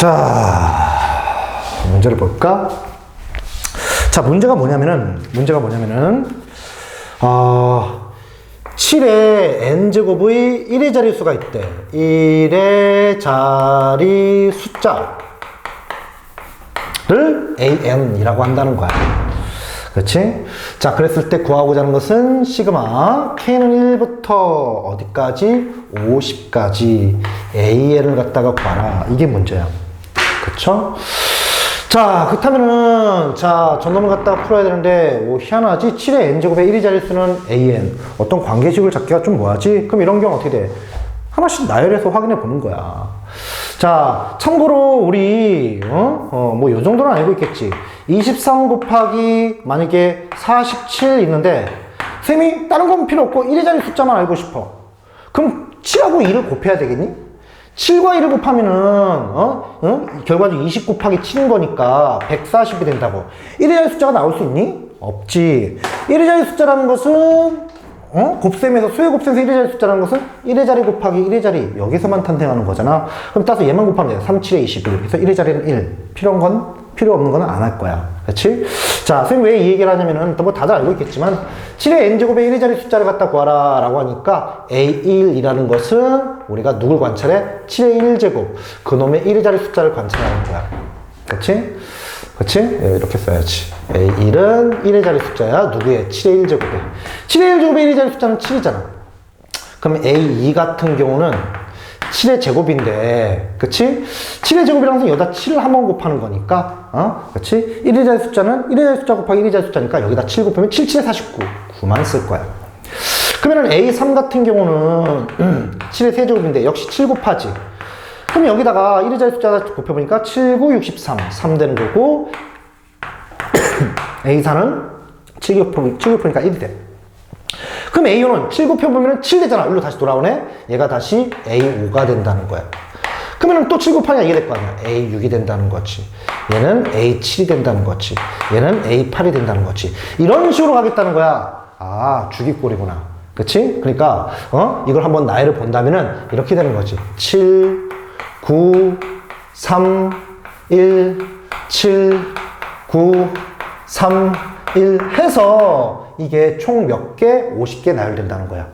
자, 문제를 볼까? 자, 문제가 뭐냐면은, 문제가 뭐냐면은, 어, 7에 n제곱의 1의 자리수가 있대. 1의 자리 숫자를 an이라고 한다는 거야. 그렇지? 자, 그랬을 때 구하고자 하는 것은 시그마 k는 1부터 어디까지? 50까지 an을 갖다가 구하라. 이게 문제야. 그쵸? 자, 그렇다면은, 자, 전놈을 갖다가 풀어야 되는데, 뭐, 희한하지? 7의 n제곱의 1의 자릿수는 an. 어떤 관계식을 잡기가 좀 뭐하지? 그럼 이런 경우 어떻게 돼? 하나씩 나열해서 확인해 보는 거야. 자, 참고로 우리, 어? 어, 뭐, 요 정도는 알고 있겠지. 23 곱하기, 만약에 47 있는데, 쌤이 다른 건 필요 없고 1의 자리 숫자만 알고 싶어. 그럼 7하고 2를 곱해야 되겠니? 7과 1을 곱하면은, 어? 어? 결과적으로 20 곱하기 7인 거니까 140이 된다고. 1의 자리 숫자가 나올 수 있니? 없지. 1의 자리 숫자라는 것은, 어? 곱셈에서, 수의 곱셈에서 1의 자리 숫자라는 것은 1의 자리 곱하기 1의 자리, 여기서만 탄생하는 거잖아. 그럼 따라서 얘만 곱하면 돼. 3, 7에 21. 그래서 1의 자리는 1. 필요한 건, 필요 없는 거는 안할 거야. 그렇지? 자, 선생님 왜 이 얘기를 하냐면은, 또뭐 다들 알고 있겠지만, 7의 n제곱의 1의 자리 숫자를 갖다 구하라 라고 하니까, a1이라는 것은 우리가 누굴 관찰해? 7의 1제곱. 그놈의 1의 자리 숫자를 관찰하는 거야. 그렇지? 그렇지? 예, 이렇게 써야지. a1은 1의 자리 숫자야. 누구의? 7의 1제곱에. 7의 1제곱의 1의 자리 숫자는 7이잖아. 그럼 A2 같은 경우는 7의 제곱인데, 그치? 7의 제곱이라는 것은 여기다 7을 한 번 곱하는 거니까, 어? 그치? 1의 자리 숫자는 1의 자리 숫자 곱하기 1의 자리 숫자니까 여기다 7 곱하면 7, 7에 49. 9만 쓸 거야. 그러면은 A3 같은 경우는 7의 세제곱인데 역시 7 곱하지. 그럼 여기다가 1의 자리 숫자 곱해보니까 7, 9, 63. 3 되는 거고, A4는 7 곱하면, 7 곱하니까 1이 돼. 그럼 A5는 7 곱해보면 7 되잖아. 일로 다시 돌아오네. 얘가 다시 A5가 된다는 거야. 그러면 또 7 곱하니까 이게 될 거 아니야. A6이 된다는 거지. 얘는 A7이 된다는 거지. 얘는 A8이 된다는 거지. 이런 식으로 가겠다는 거야. 아, 주기꼴이구나. 그치? 그러니까, 어? 이걸 한번 나이를 본다면은 이렇게 되는 거지. 7, 9, 3, 1, 7, 9, 3, 1 해서 이게 총 몇 개? 50개 나열된다는 거야.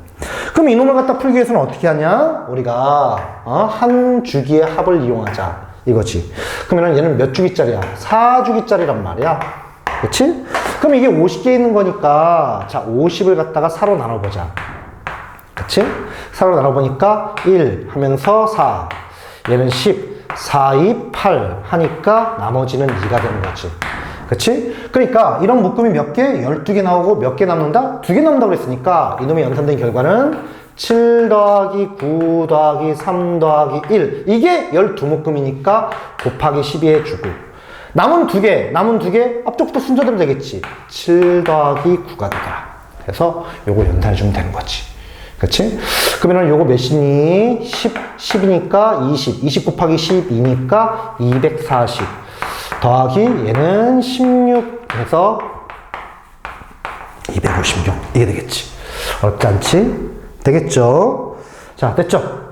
그럼 이놈을 갖다 풀기 위해서는 어떻게 하냐? 우리가 어? 한 주기의 합을 이용하자. 이거지. 그러면 얘는 몇 주기짜리야? 4주기짜리란 말이야. 그치? 그럼 이게 50개 있는 거니까 자 50을 갖다가 4로 나눠보자. 그치? 4로 나눠보니까 1 하면서 4 얘는 10 4, 2, 8 하니까 나머지는 2가 되는 거지. 그치? 그러니까 이런 묶음이 몇 개? 12개 나오고 몇 개 남는다? 2개 남는다고 그랬으니까 이놈의 연산된 결과는 7 더하기 9 더하기 3 더하기 1 이게 12묶음이니까 곱하기 12에 주고 남은 두 개, 남은 두 개 앞쪽부터 순서대로 되겠지 7 더하기 9가 되더라 그래서 요거 연산해주면 되는 거지 그치? 그러면은 요거 몇이니? 10, 10이니까 20 20 곱하기 12니까 240 더하기 얘는 16 해서 256 이게 되겠지 어렵지? 되겠죠? 자 됐죠?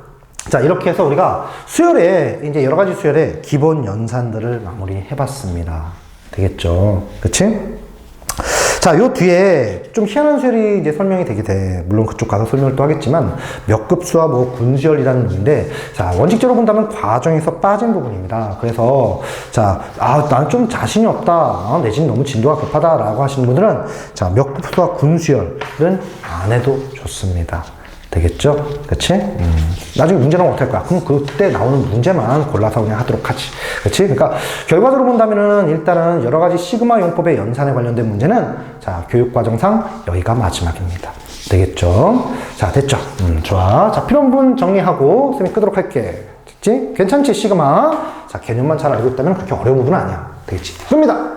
자 이렇게 해서 우리가 수열에 이제 여러 가지 수열의 기본 연산들을 마무리 해봤습니다 되겠죠? 그치? 자, 요 뒤에 좀 희한한 수열이 이제 설명이 되게 돼. 물론 그쪽 가서 설명을 또 하겠지만, 몇 급수와 뭐 군수열이라는 건데, 자, 원칙적으로 본다면 과정에서 빠진 부분입니다. 그래서, 자, 아, 나는 좀 자신이 없다. 아, 내지는 너무 진도가 급하다. 라고 하시는 분들은, 자, 몇 급수와 군수열은 안 해도 좋습니다. 되겠죠? 그치? 음. 나중에 문제 나오면 어떡할 거야? 그럼 그때 나오는 문제만 골라서 그냥 하도록 하지. 그치? 그러니까 결과적으로 본다면은 일단은 여러 가지 시그마 용법의 연산에 관련된 문제는 자, 교육과정상 여기가 마지막입니다. 되겠죠? 자, 됐죠? 음, 좋아. 자, 필요한 부분 정리하고 쌤이 끄도록 할게. 됐지? 괜찮지? 시그마. 자, 개념만 잘 알고 있다면 그렇게 어려운 부분은 아니야. 되겠지? 씁니다!